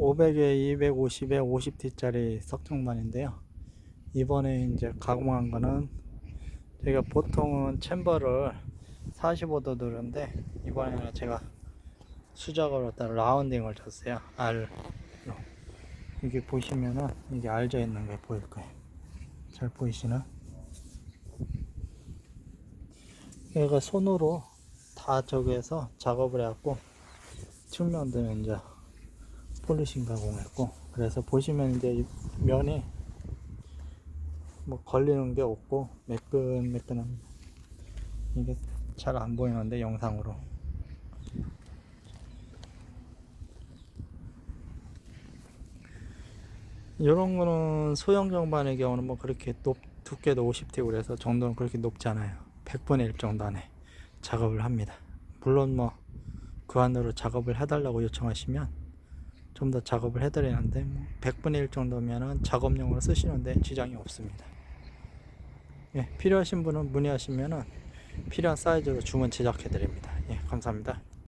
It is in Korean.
500에 250에 50T짜리 석정반인데요. 이번에 이제 가공한 거는 제가 보통은 챔버를 45도 두는데 이번에는 제가 수작으로 따라 라운딩을 줬어요. R로. 이게 보시면은 이게 알져 있는 게 보일 거예요. 잘 보이시나? 얘가 손으로 다 저기에서 작업을 해갖고 측면들은 이제 폴리싱 가공했고 그래서 보시면 이제 이 면이 뭐 걸리는 게 없고 매끈매끈합니다. 이게 잘 안 보이는데 영상으로 이런 거는 소형 정반의 경우는 뭐 그렇게 높 두께도 50T 그래서 정도는 그렇게 높지 않아요. 100분의 1 정도 안에 작업을 합니다. 물론 뭐 그 안으로 작업을 해달라고 요청하시면 좀 더 작업을 해드리는데 뭐 100분의 1 정도면은 작업용으로 쓰시는데 지장이 없습니다. 예, 필요하신 분은 문의하시면은 필요한 사이즈로 주문 제작해 드립니다. 예, 감사합니다.